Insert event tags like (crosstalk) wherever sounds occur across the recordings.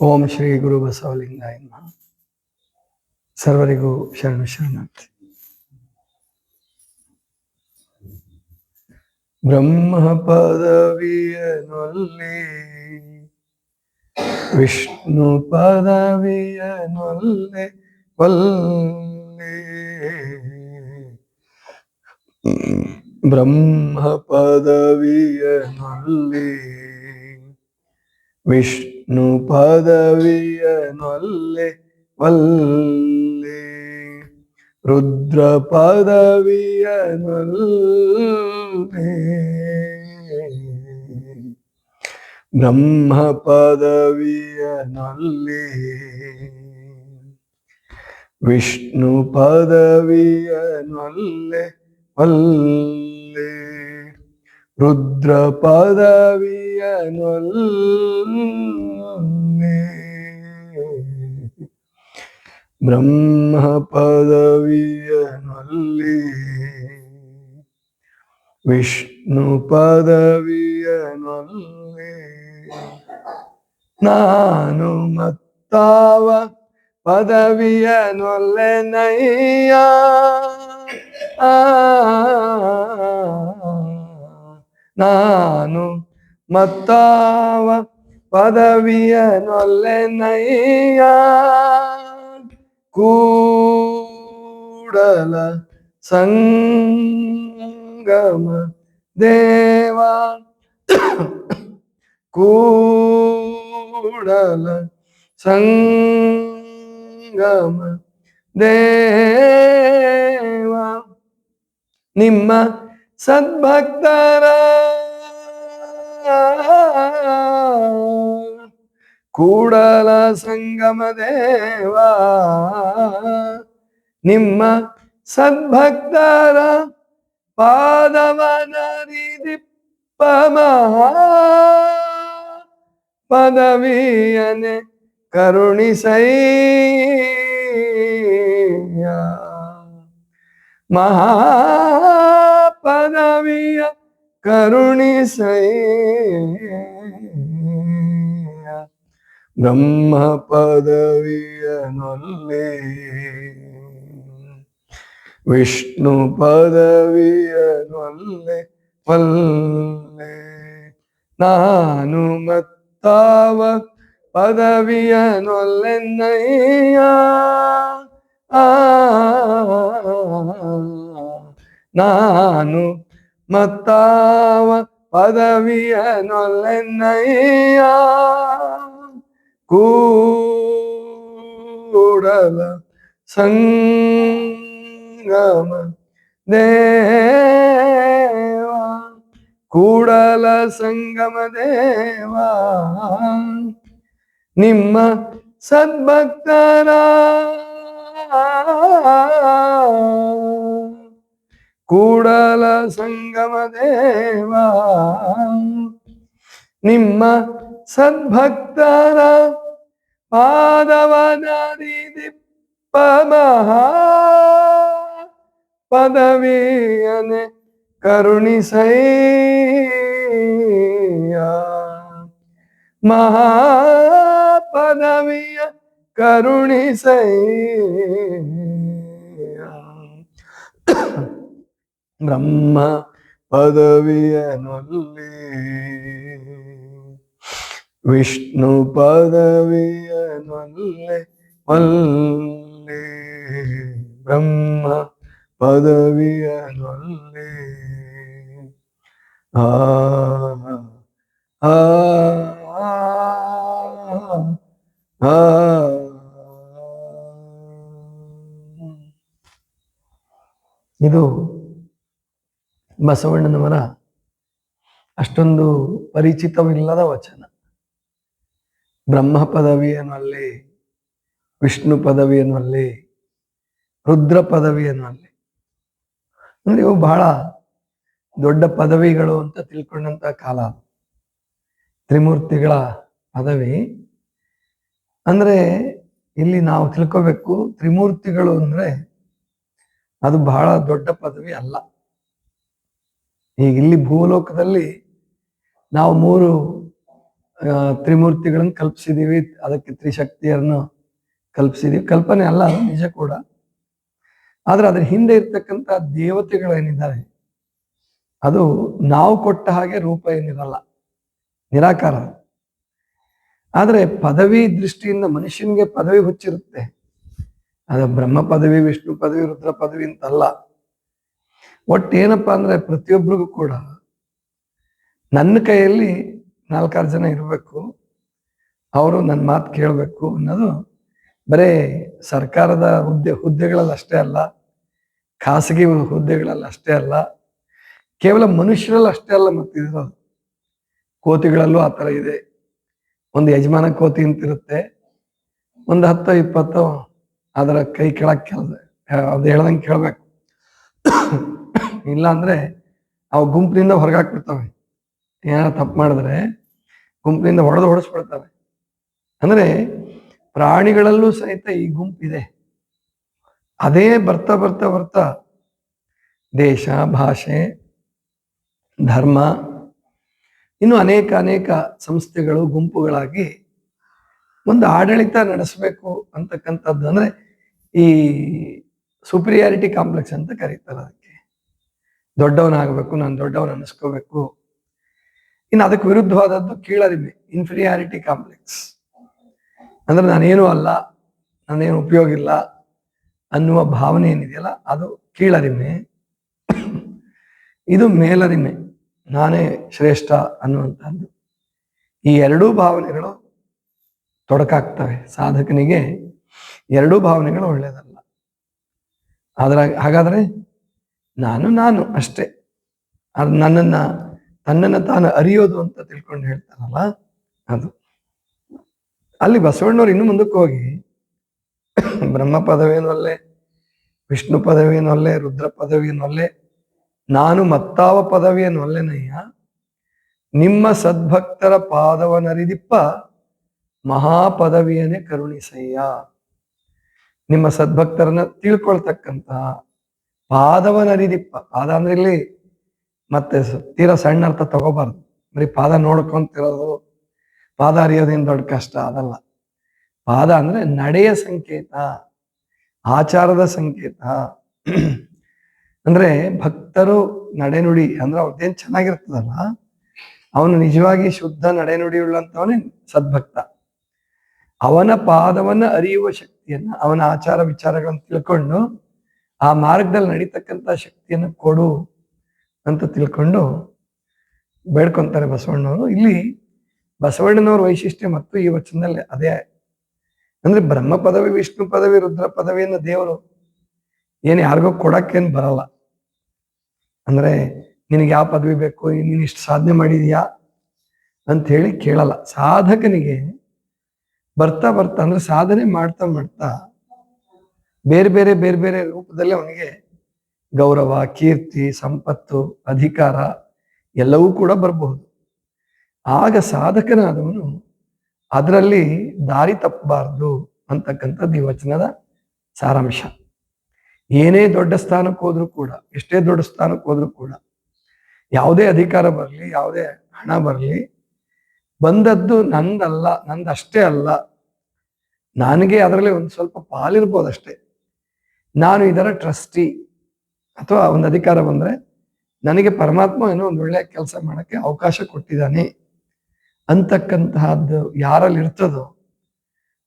ಓಂ ಶ್ರೀ ಗುರು ಬಸವಲಿಂಗಾಯ ನಮಃ. ಸರ್ವರಿಗೂ ಶರಣು ಶರಣಾರ್ಥಿ ಬ್ರಹ್ಮ ಪದವಿಯನೊಲ್ಲಿ ವಿಷ್ಣು ಪದವಿಯನೊಲ್ಲೆ ಒಲ್ಲೆ ಬ್ರಹ್ಮ ಪದವಿಯನೊಲ್ಲಿ ವಿಷ್ಣು ಪದವಿಯನೊಲ್ಲೆ ವಲ್ಲೆ ರುದ್ರ ಪದವಿಯನೊಲ್ಲೆ ಬ್ರಹ್ಮ ಪದವಿಯನೊಲ್ಲೆ ವಿಷ್ಣು ಪದವಿಯನೊಲ್ಲೆ ವಲ್ಲೆ ರುದ್ರ ಪದವಿಯನೊಲ್ಲೆ ಬ್ರಹ್ಮ ಪದವಿಯನೊಲ್ಲಿ ವಿಷ್ಣು ಪದವಿಯನೊಲ್ಲೆ ನಾನು ಮತ್ತಾವ ಪದವಿಯನೊಲ್ಲೆ ನಯ್ಯ ಆ ನಾನು ಮತ್ತಾವ ಪದವಿಯನೊಲ್ಲೆ ನಯ್ಯ ಕೂಡಲ ಸಂಗಮ ದೇವ ಕೂಡಲ ಸಂಗಮ ದೇವ ನಿಮ್ಮ ಸದ್ಭಕ್ತರ ಕೂಡಲ ಸಂಗಮ ದೇವ ನಿಮ್ಮ ಸದ್ಭಕ್ತರ ಪಾದವನರಿದಿಪ್ಪ ಮಹಾ ಪದವಿಯನೆ ಕರುಣಿಸಯ್ಯ. ಮಹಾಪದವಿಯ ಕರುಣಿಸಯ್ಯ. ಬ್ರಹ್ಮ ಪದವಿಯನೊಲ್ಲೆ ವಿಷ್ಣು ಪದವಿಯನೊಲ್ಲೆ ಒಲ್ಲೆ ನಾನು ಮತ್ತಾವ ಪದವಿಯನೊಲ್ಲೆನ್ನಯ್ಯ ಆ ನಾನು ಮತ್ತಾವ ಪದವಿಯನೊಲ್ಲೆನ್ನಯ್ಯ ಕೂಡಲ ಸಂಗಮ ದೇವ ಕೂಡಲ ಸಂಗಮ ದೇವ. ನಿಮ್ಮ ಸದ್ಭಕ್ತರ ಕೂಡಲ ಸಂಗಮ ದೇವ. ನಿಮ್ಮ ಸದ್ಭಕ್ತರ ಪಾದವನರಿದಿಪ್ಪ ಮಹಾ ಪದವಿಯನೆ ಕರುಣಿಸಯ್ಯ ಮಹಾಪದವಿಯ ಕರುಣಿಸಯ್ಯ ಬ್ರಹ್ಮ ಪದವಿಯನೊಲ್ಲಿ ವಿಷ್ಣು ಪದವಿಯನ್ವಲ್ಲೆ ಮಲ್ಲೆ ಬ್ರಹ್ಮ ಪದವಿಯನ್ವಲ್ಲೆ ಆ ಆ ಆ ಇದು ಬಸವಣ್ಣನವರ ಅಷ್ಟೊಂದು ಪರಿಚಿತವಿಲ್ಲದ ವಚನ ಬ್ರಹ್ಮ ಪದವಿಯನ್ನಲ್ಲಿ ವಿಷ್ಣು ಪದವಿಯನ್ನಲ್ಲಿ, ರುದ್ರ ಪದವಿಯನ್ನಲ್ಲಿ. ಅಂದ್ರೆ ಇವು ಬಹಳ ದೊಡ್ಡ ಪದವಿಗಳು ಅಂತ ತಿಳ್ಕೊಂಡಂತ ಕಾಲ. ತ್ರಿಮೂರ್ತಿಗಳ ಪದವಿ. ಅಂದ್ರೆ, ಇಲ್ಲಿ ನಾವು ತಿಳ್ಕೋಬೇಕು, ತ್ರಿಮೂರ್ತಿಗಳು ಅಂದ್ರೆ ಅದು ಬಹಳ ದೊಡ್ಡ ಪದವಿ ಅಲ್ಲ. ಈಗ ಇಲ್ಲಿ ಭೂಲೋಕದಲ್ಲಿ ನಾವು ಮೂರು ತ್ರಿಮೂರ್ತಿಗಳನ್ನು ಕಲ್ಪಿಸಿದೀವಿ. ಅದಕ್ಕೆ ತ್ರಿಶಕ್ತಿಯನ್ನು ಕಲ್ಪಿಸಿದೀವಿ. ಕಲ್ಪನೆ ಅಲ್ಲ ನಿಜ ಕೂಡ. ಆದ್ರೆ ಅದ್ರ ಹಿಂದೆ ಇರ್ತಕ್ಕಂಥ ದೇವತೆಗಳೇನಿದ್ದಾರೆ ಅದು ನಾವು ಕೊಟ್ಟ ಹಾಗೆ ರೂಪ ಏನಿರಲ್ಲ. ನಿರಾಕಾರ. ಆದರೆ ಪದವಿ ದೃಷ್ಟಿಯಿಂದ ಮನುಷ್ಯನಿಗೆ ಪದವಿ ಹುಚ್ಚಿರುತ್ತೆ. ಅದು ಬ್ರಹ್ಮ ಪದವಿ, ವಿಷ್ಣು ಪದವಿ, ರುದ್ರ ಪದವಿ ಅಂತಲ್ಲ. ಒಟ್ಟೇನಪ್ಪ ಅಂದ್ರೆ ಪ್ರತಿಯೊಬ್ಬರಿಗೂ ಕೂಡ ನನ್ನ ಕೈಯಲ್ಲಿ ನಾಲ್ಕಾರು ಜನ ಇರಬೇಕು. ಅವರು ನನ್ನ ಮಾತು ಕೇಳಬೇಕು ಅನ್ನೋದು ಬರೇ ಸರ್ಕಾರದ ಹುದ್ದೆ, ಹುದ್ದೆಗಳಲ್ಲಿ ಅಷ್ಟೇ ಅಲ್ಲ, ಖಾಸಗಿ ಹುದ್ದೆಗಳಲ್ಲಿ ಅಷ್ಟೇ ಅಲ್ಲ, ಕೇವಲ ಮನುಷ್ಯರಲ್ಲಿ ಅಷ್ಟೇ ಅಲ್ಲ ಮತ್ತಿರೋದು ಕೋತಿಗಳಲ್ಲೂ ಆ ಥರ ಇದೆ. ಒಂದು ಯಜಮಾನ ಕೋತಿ ಅಂತಿರುತ್ತೆ, ಒಂದು ಹತ್ತು ಇಪ್ಪತ್ತು ಅದರ ಕೈ ಕೆಳಕ್ಕೆ ಕೇಳ್ದ ಅದು ಹೇಳ್ದಂಗೆ ಕೇಳಬೇಕು. ಇಲ್ಲ ಅಂದ್ರೆ ಅವು ಗುಂಪಿನಿಂದ ಹೊರಗಾಕ್ಬಿಡ್ತವೆ ಏನಾರ ತಪ್ಪು ಮಾಡಿದ್ರೆ ಗುಂಪಿನಿಂದ ಹೊಡೆದು ಹೊಡೆಸ್ಬಿಡ್ತವೆ ಅಂದ್ರೆ ಪ್ರಾಣಿಗಳಲ್ಲೂ ಸಹಿತ ಈ ಗುಂಪಿದೆ ಅದೇ ಬರ್ತಾ ಬರ್ತಾ ಬರ್ತಾ ದೇಶ, ಭಾಷೆ, ಧರ್ಮ, ಇನ್ನು ಅನೇಕ ಅನೇಕ ಸಂಸ್ಥೆಗಳು ಗುಂಪುಗಳಾಗಿ ಒಂದು ಆಡಳಿತ ನಡೆಸಬೇಕು ಅಂತಕ್ಕಂಥದ್ದು. ಅಂದರೆ ಈ ಸುಪ್ರಿಯಾರಿಟಿ ಕಾಂಪ್ಲೆಕ್ಸ್ ಅಂತ ಕರೀತಾರೆ ಅದಕ್ಕೆ. ದೊಡ್ಡವನಾಗಬೇಕು, ನಾನು ದೊಡ್ಡವನ ಅನ್ನಿಸ್ಕೋಬೇಕು ಇನ್ನು ಅದಕ್ಕೆ ವಿರುದ್ಧವಾದದ್ದು ಕೀಳರಿಮೆ ಇನ್ಫೀರಿಯಾರಿಟಿ ಕಾಂಪ್ಲೆಕ್ಸ್ ಅಂದ್ರೆ ನಾನೇನು ಅಲ್ಲ, ನಾನೇನು ಉಪಯೋಗ ಇಲ್ಲ ಅನ್ನುವ ಭಾವನೆ ಏನಿದೆಯಲ್ಲ, ಅದು ಕೀಳರಿಮೆ. ಇದು ಮೇಲರಿಮೆ, ನಾನೇ ಶ್ರೇಷ್ಠ ಅನ್ನುವಂಥದ್ದು ಈ ಎರಡೂ ಭಾವನೆಗಳು ತೊಡಕಾಗ್ತವೆ. ಸಾಧಕನಿಗೆ ಎರಡೂ ಭಾವನೆಗಳು ಒಳ್ಳೆಯದಲ್ಲ. ಆದ್ರೆ ಹಾಗಾದರೆ ನಾನು ನಾನು ಅಷ್ಟೇ. ಅದು ನನ್ನನ್ನ ತನ್ನನ್ನು ತಾನು ಅರಿಯೋದು ಅಂತ ತಿಳ್ಕೊಂಡು ಹೇಳ್ತಾರಲ್ಲ ಅದು. ಅಲ್ಲಿ ಬಸವಣ್ಣವ್ರು ಇನ್ನು ಮುಂದಕ್ಕೆ ಹೋಗಿ ಬ್ರಹ್ಮ ಪದವೇನು ಅಲ್ಲೇ, ವಿಷ್ಣು ಪದವಿಯನ್ನು ಅಲ್ಲೇ, ರುದ್ರ ಪದವಿಯನ್ನು ಅಲ್ಲೇ, ನಾನು ಮತ್ತಾವ ಪದವಿಯನ್ನು ಅಲ್ಲೆನಯ್ಯ ನಿಮ್ಮ ಸದ್ಭಕ್ತರ ಪಾದವನರಿದಿಪ್ಪ ಮಹಾಪದವಿಯನ್ನೇ ಕರುಣಿಸಯ್ಯ. ನಿಮ್ಮ ಸದ್ಭಕ್ತರನ್ನ ತಿಳ್ಕೊಳ್ತಕ್ಕಂತ ಪಾದವನರಿದಿಪ್ಪ, ಪಾದ ಅಂದ್ರೆ ಇಲ್ಲಿ ಮತ್ತೆ ತೀರಾ ಸಣ್ಣ ಅರ್ಥ ತಗೋಬಾರ್ದು. ಬರೀ ಪಾದ ನೋಡ್ಕೊಂತಿರೋದು, ಪಾದ ಅರಿಯೋದೇನ್ ದೊಡ್ಡ ಕಷ್ಟ, ಅದಲ್ಲ. ಪಾದ ಅಂದ್ರೆ ನಡೆಯ ಸಂಕೇತ, ಆಚಾರದ ಸಂಕೇತ. (clears throat) ಅಂದ್ರೆ ಭಕ್ತರು ನಡೆನುಡಿ, ಅಂದ್ರೆ ಅವ್ರದ್ದೇನ್ ಚೆನ್ನಾಗಿರ್ತದಲ್ಲ, ಅವನು ನಿಜವಾಗಿ ಶುದ್ಧ ನಡೆನುಡಿ ಉಳ್ಳಂತವನೇ ಸದ್ಭಕ್ತ. ಅವನ ಪಾದವನ್ನ ಅರಿಯುವ ಶಕ್ತಿಯನ್ನ, ಅವನ ಆಚಾರ ವಿಚಾರಗಳನ್ನು ತಿಳ್ಕೊಂಡು ಆ ಮಾರ್ಗದಲ್ಲಿ ನಡೀತಕ್ಕಂಥ ಶಕ್ತಿಯನ್ನು ಕೊಡು. ಅಂತ ತಿಳ್ಕೊಂಡು ಬೇಡ್ಕೊತಾರೆ ಬಸವಣ್ಣವರು. ಇಲ್ಲಿ ಬಸವಣ್ಣನವರ ವೈಶಿಷ್ಟ್ಯ ಮತ್ತು ಈ ವಚನದಲ್ಲಿ ಅದೇ. ಅಂದ್ರೆ ಬ್ರಹ್ಮ ಪದವಿ, ವಿಷ್ಣು ಪದವಿ, ರುದ್ರ ಪದವಿಯನ್ನು ದೇವರು ಏನು ಯಾರಿಗೂ ಕೊಡಕ್ಕೇನು ಬರಲ್ಲ. ಅಂದ್ರೆ ನಿನಗೆ ಯಾವ ಪದವಿ ಬೇಕು, ನೀನು ಇಷ್ಟು ಸಾಧನೆ ಮಾಡಿದ್ಯಾ ಅಂತ ಹೇಳಿ ಕೇಳಲ್ಲ. ಸಾಧಕನಿಗೆ ಬರ್ತಾ ಬರ್ತಾ, ಅಂದ್ರೆ ಸಾಧನೆ ಮಾಡ್ತಾ ಮಾಡ್ತಾ ಬೇರೆ ಬೇರೆ ಬೇರೆ ಬೇರೆ ರೂಪದಲ್ಲಿ ಅವನಿಗೆ ಗೌರವ, ಕೀರ್ತಿ, ಸಂಪತ್ತು, ಅಧಿಕಾರ ಎಲ್ಲವೂ ಕೂಡ ಬರಬಹುದು. ಆಗ ಸಾಧಕನಾದವನು ಅದರಲ್ಲಿ ದಾರಿ ತಪ್ಪಬಾರ್ದು ಅಂತಕ್ಕಂಥದ್ದು ಈ ವಚನದ ಸಾರಾಂಶ. ಏನೇ ದೊಡ್ಡ ಸ್ಥಾನಕ್ಕೆ ಹೋದ್ರೂ ಕೂಡ, ಎಷ್ಟೇ ದೊಡ್ಡ ಸ್ಥಾನಕ್ಕೆ ಹೋದ್ರೂ ಕೂಡ, ಯಾವುದೇ ಅಧಿಕಾರ ಬರಲಿ, ಯಾವುದೇ ಹಣ ಬರಲಿ, ಬಂದದ್ದು ನಂದಲ್ಲ, ನಂದಷ್ಟೇ ಅಲ್ಲ. ನನಗೆ ಅದರಲ್ಲಿ ಒಂದು ಸ್ವಲ್ಪ ಪಾಲಿರ್ಬೋದಷ್ಟೇ ನಾನು ಇದರ ಟ್ರಸ್ಟಿ. ಅಥವಾ ಒಂದು ಅಧಿಕಾರ ಬಂದ್ರೆ ನನಗೆ ಪರಮಾತ್ಮ ಏನೋ ಒಂದು ಒಳ್ಳೆಯ ಕೆಲಸ ಮಾಡೋಕ್ಕೆ ಅವಕಾಶ ಕೊಟ್ಟಿದ್ದಾನೆ ಅಂತಕ್ಕಂತಹದ್ದು ಯಾರಲ್ಲಿ ಇರ್ತದೋ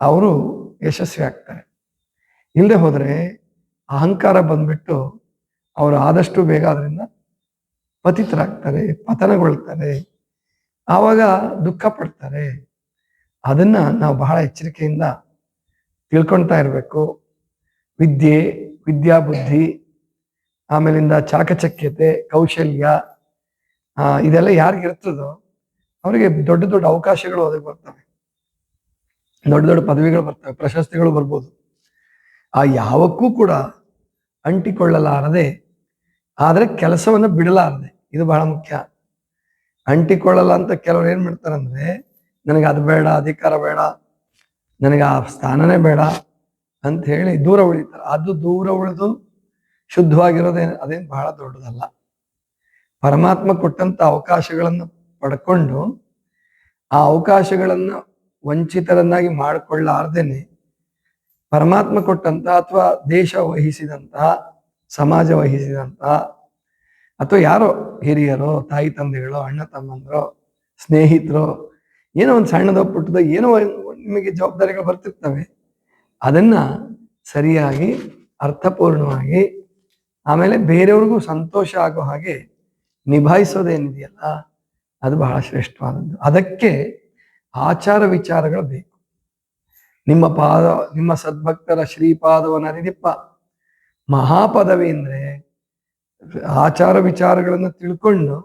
ಅವರು ಯಶಸ್ವಿ ಆಗ್ತಾರೆ. ಇಲ್ಲದೆ ಹೋದರೆ ಅಹಂಕಾರ ಬಂದ್ಬಿಟ್ಟು ಅವರು ಆದಷ್ಟು ಬೇಗ ಅದರಿಂದ ಪತಿತರಾಗ್ತಾರೆ, ಪತನಗೊಳ್ತಾರೆ, ಆವಾಗ ದುಃಖ ಪಡ್ತಾರೆ. ಅದನ್ನ ನಾವು ಬಹಳ ಎಚ್ಚರಿಕೆಯಿಂದ ತಿಳ್ಕೊಳ್ತಾ ಇರಬೇಕು. ವಿದ್ಯೆ ವಿದ್ಯಾಬುದ್ಧಿ ಆಮೇಲಿಂದ ಚಾಕಚಕ್ಯತೆ, ಕೌಶಲ್ಯ ಇದೆಲ್ಲ ಯಾರಿಗೆ ಇರ್ತದೋ ಅವರಿಗೆ ದೊಡ್ಡ ದೊಡ್ಡ ಅವಕಾಶಗಳು ಅದಕ್ಕೆ ಬರ್ತವೆ. ದೊಡ್ಡ ದೊಡ್ಡ ಪದವಿಗಳು ಬರ್ತವೆ, ಪ್ರಶಸ್ತಿಗಳು ಬರ್ಬೋದು. ಆ ಯಾವಕ್ಕೂ ಕೂಡ ಅಂಟಿಕೊಳ್ಳಲಾರದೆ, ಆದರೆ ಕೆಲಸವನ್ನು ಬಿಡಲಾರದೆ, ಇದು ಬಹಳ ಮುಖ್ಯ. ಅಂಟಿಕೊಳ್ಳಲ್ಲ ಅಂತ ಕೆಲವ್ರು ಏನ್ ಮಾಡ್ತಾರಂದ್ರೆ, ನನಗೆ ಅದು ಬೇಡ, ಅಧಿಕಾರ ಬೇಡ, ನನಗೆ ಆ ಸ್ಥಾನನೇ ಬೇಡ ಅಂತ ಹೇಳಿ ದೂರ ಉಳಿತಾರೆ. ಅದು ದೂರ ಉಳಿದು ಶುದ್ಧವಾಗಿರೋದೇನು ಅದೇನು ಬಹಳ ದೊಡ್ಡದಲ್ಲ. ಪರಮಾತ್ಮ ಕೊಟ್ಟಂತ ಅವಕಾಶಗಳನ್ನು ಪಡ್ಕೊಂಡು ಆ ಅವಕಾಶಗಳನ್ನು ವಂಚಿತರನ್ನಾಗಿ ಮಾಡಿಕೊಳ್ಳಾರ್ದೇನೆ ಪರಮಾತ್ಮ ಕೊಟ್ಟಂತ ಅಥವಾ ದೇಶ ವಹಿಸಿದಂತಹ ಸಮಾಜ ವಹಿಸಿದಂತಹ ಅಥವಾ ಯಾರೋ ಹಿರಿಯರೋ, ತಾಯಿ ತಂದೆಗಳೋ, ಅಣ್ಣ ತಮ್ಮಂದ್ರೋ, ಸ್ನೇಹಿತರೋ, ಏನೋ ಒಂದು ಸಣ್ಣದ ಪುಟ್ಟದ ಏನೋ ನಿಮಗೆ ಜವಾಬ್ದಾರಿಗಳು ಬರ್ತಿರ್ತವೆ. ಅದನ್ನ ಸರಿಯಾಗಿ, ಅರ್ಥಪೂರ್ಣವಾಗಿ ಆಮೇಲೆ ಬೇರೆಯವ್ರಿಗೂ ಸಂತೋಷ ಆಗೋ ಹಾಗೆ ನಿಭಾಯಿಸೋದೇನಿದೆಯಲ್ಲ, ಅದು ಬಹಳ ಶ್ರೇಷ್ಠವಾದದ್ದು. ಅದಕ್ಕೆ ಆಚಾರ ವಿಚಾರಗಳು ಬೇಕು. ನಿಮ್ಮ ಪಾದ, ನಿಮ್ಮ ಸದ್ಭಕ್ತರ ಶ್ರೀಪಾದವನ ಅರಿದಿಪ್ಪ ಮಹಾಪದವಿ ಅಂದ್ರೆ ಆಚಾರ ವಿಚಾರಗಳನ್ನು ತಿಳ್ಕೊಂಡು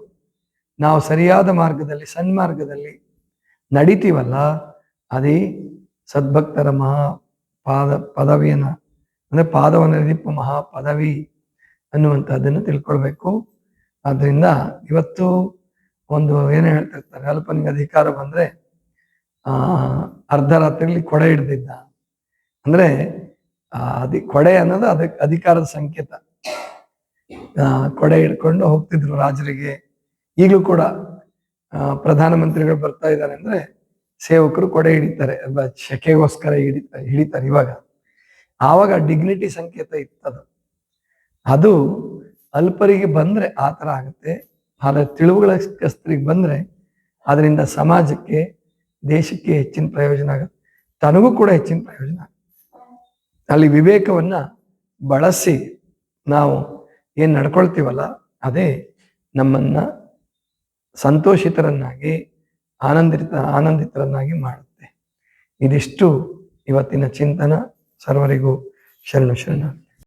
ನಾವು ಸರಿಯಾದ ಮಾರ್ಗದಲ್ಲಿ ಸನ್ಮಾರ್ಗದಲ್ಲಿ ನಡಿತೀವಲ್ಲ, ಅದೇ ಸದ್ಭಕ್ತರ ಮಹಾ ಪಾದ, ಪದವಿಯನ್ನ, ಅಂದ್ರೆ ಪಾದವನ ಅರಿದಿಪ್ಪ ಮಹಾ ಪದವಿ ಅನ್ನುವಂಥದ್ದನ್ನು ತಿಳ್ಕೊಳ್ಬೇಕು. ಆದ್ದರಿಂದ ಇವತ್ತು ಒಂದು ಏನು ಹೇಳ್ತಿರ್ತಾರೆ, ಅಲ್ಪನಿಗೆ ಅಧಿಕಾರ ಬಂದ್ರೆ ಅರ್ಧ ರಾತ್ರಿಯಲ್ಲಿ ಕೊಡೆ ಹಿಡ್ದಿದ್ದ. ಅಂದ್ರೆ ಅದಿ ಕೊಡೆ ಅನ್ನೋದು ಅದಕ್ಕೆ ಅಧಿಕಾರದ ಸಂಕೇತ. ಕೊಡೆ ಹಿಡ್ಕೊಂಡು ಹೋಗ್ತಿದ್ರು ರಾಜರಿಗೆ. ಈಗಲೂ ಕೂಡ ಪ್ರಧಾನಮಂತ್ರಿಗಳು ಬರ್ತಾ ಇದ್ದಾರೆ ಅಂದ್ರೆ, ಸೇವಕರು ಕೊಡೆ ಹಿಡಿತಾರೆ ಶೆಕೆಗೋಸ್ಕರ ಹಿಡಿತಾರೆ ಹಿಡಿತಾರೆ ಇವಾಗ. ಆವಾಗ ಡಿಗ್ನಿಟಿ ಸಂಕೇತ ಇತ್ತದು. ಅದು ಅಲ್ಪರಿಗೆ ಬಂದ್ರೆ ಆ ಥರ ಆಗುತ್ತೆ. ಆದ್ರೆ ತಿಳುವಳಿಕಸ್ತರಿಗೆ ಬಂದ್ರೆ ಅದರಿಂದ ಸಮಾಜಕ್ಕೆ, ದೇಶಕ್ಕೆ ಹೆಚ್ಚಿನ ಪ್ರಯೋಜನ ಆಗುತ್ತೆ. ತನಗೂ ಕೂಡ ಹೆಚ್ಚಿನ ಪ್ರಯೋಜನ ಆಗುತ್ತೆ. ಅಲ್ಲಿ ವಿವೇಕವನ್ನ ಬಳಸಿ ನಾವು ಏನು ನಡ್ಕೊಳ್ತೀವಲ್ಲ, ಅದೇ ನಮ್ಮನ್ನ ಸಂತೋಷಿತರನ್ನಾಗಿ, ಆನಂದಿತ, ಆನಂದಿತರನ್ನಾಗಿ ಮಾಡುತ್ತೆ. ಇದಿಷ್ಟು ಇವತ್ತಿನ ಚಿಂತನ. ಸರ್ವರಿಗೂ ಶರಣು ಶರಣ.